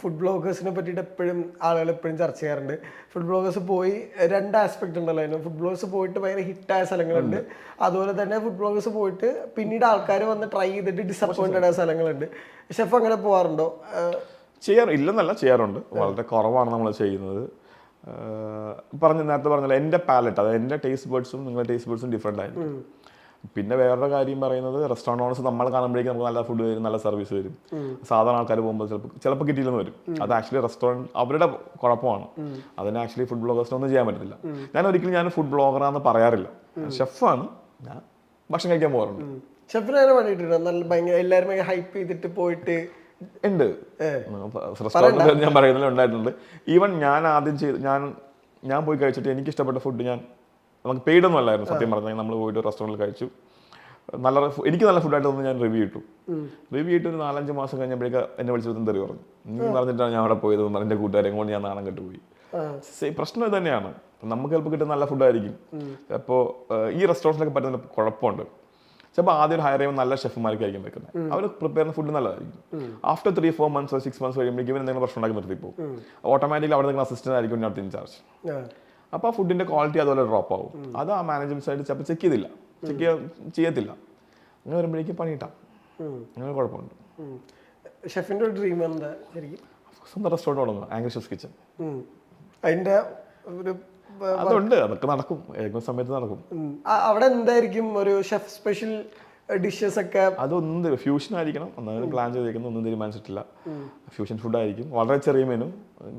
Food ബ്ലോഗേഴ്സിനെ പറ്റിയിട്ട് എപ്പോഴും ആളുകൾ എപ്പോഴും ചർച്ച ചെയ്യാറുണ്ട്. ഫുഡ് ബ്ലോഗേഴ്സ് പോയി രണ്ട് ആസ്പെക്ട് ഉണ്ടല്ലോ അതിന്. ഫുഡ് ബ്ലോഗേഴ്സ് പോയിട്ട് ഭയങ്കര ഹിറ്റായ സ്ഥലങ്ങളുണ്ട്. അതുപോലെ തന്നെ ഫുഡ് ബ്ലോഗേഴ്സ് പോയിട്ട് പിന്നീട് ആൾക്കാർ വന്ന് ട്രൈ ചെയ്തിട്ട് ഡിസപ്പോയിന്റഡ് ആയ സ്ഥലങ്ങളുണ്ട്. ഷെഫ് അങ്ങനെ പോകാറുണ്ടോ ചെയ്യാറ് ഇല്ലെന്നല്ല ചെയ്യാറുണ്ട്. വളരെ കുറവാണ് നമ്മൾ ചെയ്യുന്നത്. പറഞ്ഞ നേരത്തെ പറഞ്ഞല്ലോ എന്റെ പാലറ്റ് അതായത് എന്റെ ടേസ്റ്റ് ബേർഡ്സും നിങ്ങളുടെ ടേസ്റ്റ് ബേർഡ്സും ഡിഫറെന്റ് ആയിരിക്കും പിന്നെ വേറൊരു കാര്യം പറയുന്നത് റെസ്റ്റോറന്റ് ഓണേഴ്സ് നമ്മൾ കാണുമ്പോഴേക്കും നമുക്ക് നല്ല ഫുഡ് വരും നല്ല സർവീസ് വരും സാധാരണ ആൾക്കാർ പോകുമ്പോൾ ചിലപ്പോൾ ചിലപ്പോൾ കിട്ടിയില്ലെന്ന് വരും. അത് ആക്ച്വലി റെസ്റ്റോറന്റ് അവരുടെ കുഴപ്പമാണ്. അതിന് ആക്ച്വലി ഫുഡ് ബ്ലോഗേഴ്സിനൊന്നും ചെയ്യാൻ പറ്റത്തില്ല. ഞാൻ ഒരിക്കലും ഞാൻ ഫുഡ് ബ്ലോഗറാന്ന് പറയാറില്ല. ഷെഫാണ് ഞാൻ ഭക്ഷണം കഴിക്കാൻ പോകാറുണ്ട്. ഷെഫിനെ നല്ല ഭയങ്കര എല്ലാവരും ഭയങ്കര ഹൈപ്പ് ചെയ്തിട്ട് പോയിട്ട്? ഉണ്ട്. റെസ്റ്റോറന്റ് ഞാൻ പറയുന്നതിൽ ഉണ്ടായിട്ടുണ്ട്. ഈവൻ ഞാൻ ആദ്യം ചെയ്ത് ഞാൻ ഞാൻ പോയി കഴിച്ചിട്ട് എനിക്ക് ഇഷ്ടപ്പെട്ട ഫുഡ് ഞാൻ നമുക്ക് പെയ്ഡ് ഒന്നും അല്ലായിരുന്നു സത്യം പറഞ്ഞാൽ. നമ്മൾ പോയിട്ട് റെസ്റ്റോറന്റിൽ കഴിച്ചു. നല്ല എനിക്ക് നല്ല ഫുഡായിട്ട് തോന്നുന്നു ഞാൻ റിവ്യൂ ഇട്ടു. റിവ്യൂ ഇട്ട് ഒരു നാലഞ്ച് മാസം കഴിഞ്ഞപ്പോഴേക്കും എന്നെ വിളിച്ചിരുത്തും തെറി പറഞ്ഞു. നീ പറഞ്ഞിട്ടാണ് ഞാൻ അവിടെ പോയത് എന്ന് പറഞ്ഞ് എന്റെ കൂട്ടുകാരെ കൊണ്ട് ഞാൻ നാണം കെട്ടുപോയി. പ്രശ്നം ഇത് തന്നെയാണ്. നമുക്ക് ചിലപ്പോൾ കിട്ടുന്ന നല്ല ഫുഡായിരിക്കും അപ്പോൾ ഈ റെസ്റ്റോറന്റിലൊക്കെ പറ്റുന്ന കുഴപ്പമുണ്ട്. ചിലപ്പോൾ ആദ്യം ഒരു ഹയർ ചെയ്യുമ്പോൾ നല്ല ഷെഫ്മാർക്കായിരിക്കും വെക്കുന്നത്. അവർ പ്രിപ്പയർ ചെയ്യുന്ന ഫുഡ് നല്ലതായിരിക്കും. After three four months six months കഴിയുമ്പോഴേക്കും എന്തെങ്കിലും പ്രശ്നം ഉണ്ടാക്കി നിർത്തി ഓട്ടോമാറ്റിക്കലി അവിടെ നിങ്ങൾ അസിസ്റ്റന്റ് ആയിരിക്കും അടുത്ത ഇൻചാർജ്. അപ്പോൾ ആ ഫുഡിന്റെ ക്വാളിറ്റി അതുപോലെ ഡ്രോപ്പ് ആവും. അത് ആ മാനേജ്മെന്റ് സൈഡ് ചിലപ്പോൾ ചെക്ക് ചെയ്തില്ല. ചെക്ക് ചെയ്യത്തില്ല. അങ്ങനെ വരുമ്പോഴേക്കും പണി കിട്ടാം അങ്ങനെ കുഴപ്പമുണ്ട് ഒരു ഡ്രീം എന്താ സ്വന്തം റെസ്റ്റോറന്റ് തുടങ്ങും ആംഗ്ലി ഷെഫ് കിച്ചൺ. അതിന്റെ ഒരു അതുണ്ട്. അതൊക്കെ നടക്കും. ഏതെങ്കിലും സമയത്ത് നടക്കും. അവിടെ എന്തായിരിക്കും ഒരു ഷെഫ് സ്പെഷ്യൽ ഡിഷസ് ഒക്കെ. അതൊന്നും ഫ്യൂഷൻ ആയിരിക്കണം. ഒന്നും പ്ലാൻ ചെയ്തേക്കുന്നത് ഒന്നും തീരുമാനിച്ചിട്ടില്ല. ഫ്യൂഷൻ ഫുഡ് ആയിരിക്കും. വളരെ ചെറിയ മെനു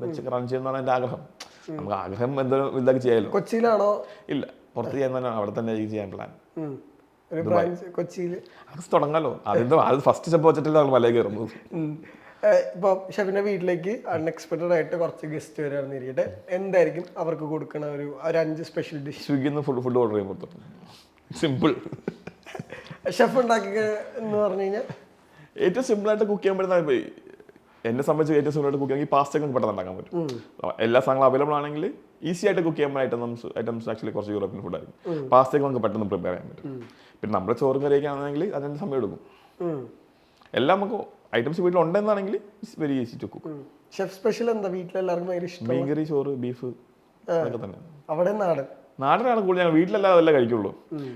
വെച്ച് റൺ ചെയ്യുന്നതാണ് എന്റെ ആഗ്രഹം. നമുക്ക് ആഗ്രഹം എന്തെങ്കിലും ഇതൊക്കെ ചെയ്യാമല്ലോ കൊച്ചിയിലാണോ? ഇല്ല. പുറത്ത് ചെയ്യാൻ തന്നെ അവിടെ തന്നെ ആയിരിക്കും ചെയ്യാൻ പ്ലാൻ കൊച്ചിയിൽ അത് തുടങ്ങാലോ. അതെന്തോ അത് ഫസ്റ്റ് സ്റ്റെപ്പ് വെച്ചിട്ടില്ല നമ്മൾ മലയിൽ കയറുന്നത്. ഇപ്പൊ ഷെഫിന്റെ വീട്ടിലേക്ക് അൺഎക്സ്പെക്ടഡ് ആയിട്ട് കുറച്ച് ഗസ്റ്റ് വരാന്ന് ഇരിക്കട്ടെ എന്തായിരിക്കും അവർക്ക് കൊടുക്കണ ഒരു ഒരു അഞ്ച് സ്പെഷ്യൽ ഡിഷ് സ്വിഗ്ഗിന്ന് ഫുഡ് ഫുഡ് ഓർഡർ ചെയ്യുമ്പോൾ സിമ്പിൾ ഷെഫ് ഉണ്ടാക്കി എന്ന് പറഞ്ഞു കഴിഞ്ഞാൽ ഏറ്റവും സിമ്പിൾ ആയിട്ട് കുക്ക് ചെയ്യാൻ പറ്റുന്ന എന്നെ സംബന്ധിച്ച് ഏറ്റവും സിമ്പിൾ ആയിട്ട് കുക്ക് ചെയ്യാൻ പാസ്റ്റ ഒക്കെ പെട്ടെന്ന് ഉണ്ടാക്കാൻ പറ്റും. എല്ലാ സാധനങ്ങളും അവൈലബിൾ ആണെങ്കിൽ ഈസി ആയിട്ട് കുക്ക് ചെയ്യാൻ ഐറ്റംസ് ഐറ്റംസ് ആക്ച്വലി കുറച്ച് യൂറോപ്യൻ ഫുഡ് ആയിരിക്കും. പാസ്തയൊക്കെ നമുക്ക് പെട്ടെന്ന് പ്രിപ്പയർ ചെയ്യാൻ പറ്റും. പിന്നെ നമ്മുടെ ചോറും കറിയൊക്കെ ആണെങ്കിൽ അതിന്റെ സമയം എടുക്കും. എല്ലാം നമുക്ക് ഐറ്റംസ് വീട്ടിൽ ഉണ്ടെന്നാണെങ്കിൽ it's very easy to cook chef special എന്താ? വീട്ടിലെല്ലാവർക്കും ഭയങ്കര ഇഷ്ടം മീൻകറി ചോറ് ബീഫ് അതൊക്കെ തന്നെ അവിടെ നാടൻ. നാടനാണ് കൂടുതൽ ഞങ്ങൾ വീട്ടിലല്ലാതെ അതെല്ലാം കഴിക്കുള്ളൂ.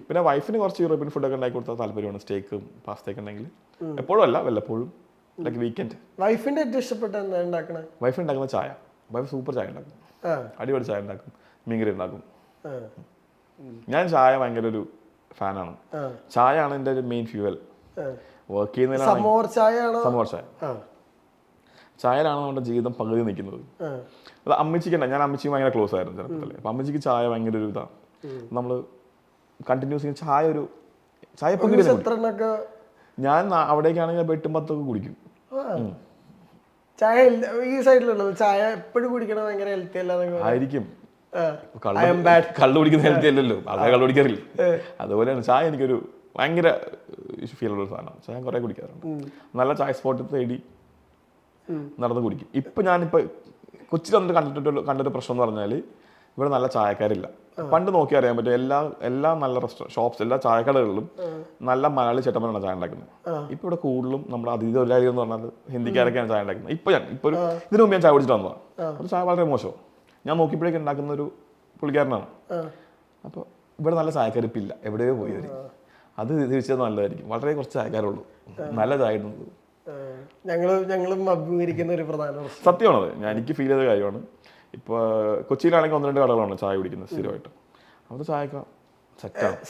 പിന്നെ വൈഫിന് കുറച്ച് യൂറോപ്യൻ ഫുഡൊക്കെ ഉണ്ടാക്കി കൊടുത്താൽ താല്പര്യമാണ്. സ്റ്റേക്കും പാസ്തയൊക്കെ ഉണ്ടെങ്കിൽ. എപ്പോഴും അല്ല വല്ലപ്പോഴും. ലൈക്ക് വീക്കെൻഡ് വൈഫിന്റെ ഏറ്റവും ഇഷ്ടപ്പെട്ട എന്താ ഉണ്ടാക്കണേ? വൈഫ് ഉണ്ടാക്കുന്ന ചായ. വൈഫ് സൂപ്പർ ചായ ഉണ്ടാക്കും. അടിപൊളി ചായ ഉണ്ടാക്കും. മീൻകറി ഉണ്ടാക്കും. ഞാൻ ചായ ഭയങ്കര ഒരു ഫാനാണ്. ചായ ആണ് എന്റെ ഒരു മെയിൻ ഫ്യൂവൽ. വർക്ക് ചെയ്യുന്നതിലാണ് സമോർ ചായ. ചായയിലാണ് നമ്മുടെ ജീവിതം പകുതി നിൽക്കുന്നത്? അത് അമ്മച്ചിക്ക് ഞാൻ അമ്മച്ചിക്ക് ഭയങ്കര ക്ലോസ് ആയിരുന്നു ചെറുപ്പത്തിൽ അപ്പം അമ്മച്ചിക്ക് ചായ ഭയങ്കര ഒരു ഇതാണ് നമ്മൾ കണ്ടിന്യൂസ് ചായ ഒരു ചായ ഞാൻ അവിടേക്കാണെങ്കിൽ അപ്പോൾ എട്ടും പത്തൊക്കെ കുടിക്കും. ചായ ഈ സൈഡിലുള്ളത് ചായ എപ്പോഴും കുടിക്കണത് ഭയങ്കര ഹെൽത്തി അല്ലാതെ ആയിരിക്കും. കള്ളു കുടിക്കുന്ന ഹെൽത്തി അല്ലല്ലോ. അതാ കള്ളു കുടിക്കാറില്ല. അതുപോലെയാണ് ചായ എനിക്കൊരു ഭയങ്കര ഫീൽ ഉള്ള ഒരു സാധനമാണ്. ചായ കുറേ കുടിക്കാറുണ്ട്. നല്ല ചായ സ്പോട്ടിൽ തേടി നടന്ന് കുടിക്കും. ഇപ്പൊ ഞാനിപ്പോ കൊച്ചിയിൽ വന്നിട്ട് കണ്ടിട്ട് കണ്ടൊരു പ്രശ്നം എന്ന് പറഞ്ഞാൽ ഇവിടെ നല്ല ചായക്കാരില്ല. പണ്ട് നോക്കി അറിയാൻ പറ്റും എല്ലാ എല്ലാ നല്ല റെസ്റ്റോറന്റ് ഷോപ്സ് എല്ലാ ചായക്കടകളിലും നല്ല മലയാളി ചേട്ടന്മാരാണ് ചായ ഉണ്ടാക്കുന്നത്. ഇപ്പൊ ഇവിടെ കൂടുതലും നമ്മുടെ അതിഥി തൊഴിലാളികൾ എന്ന് പറഞ്ഞാൽ ഹിന്ദിക്കാരൊക്കെയാണ് ചായ ഉണ്ടാക്കുന്നത്. ഇപ്പൊ ഞാൻ ഇപ്പൊ ഒരു ഇതിനു മുമ്പ് ഞാൻ ചായ കുടിച്ചിട്ട് വന്നതാണ് അത് ചായ വളരെ മോശം. ഞാൻ നോക്കിയപ്പോഴേക്കും ഉണ്ടാക്കുന്ന ഒരു പുള്ളിക്കാരനാണ്. അപ്പോൾ ഇവിടെ നല്ല ചായക്കരിപ്പില്ല. എവിടെയോ പോയി അത് തിരിച്ചത് നല്ലതായിരിക്കും. വളരെ കുറച്ച് ചായക്കാരുള്ളൂ. നല്ല ചായ ഇടുന്നത് ഞങ്ങളും അഭിമുഖീകരിക്കുന്ന ഒരു പ്രധാന സത്യമാണത്. ഞാൻ എനിക്ക് ഫീൽ ചെയ്ത കാര്യമാണ്. ഇപ്പോൾ കൊച്ചിയിലാണെങ്കിൽ ഒന്ന് രണ്ട് കടകളാണ് ചായ കുടിക്കുന്നത് സ്ഥിരമായിട്ട്. അവിടുത്തെ ചായക്ക സെറ്റാണ്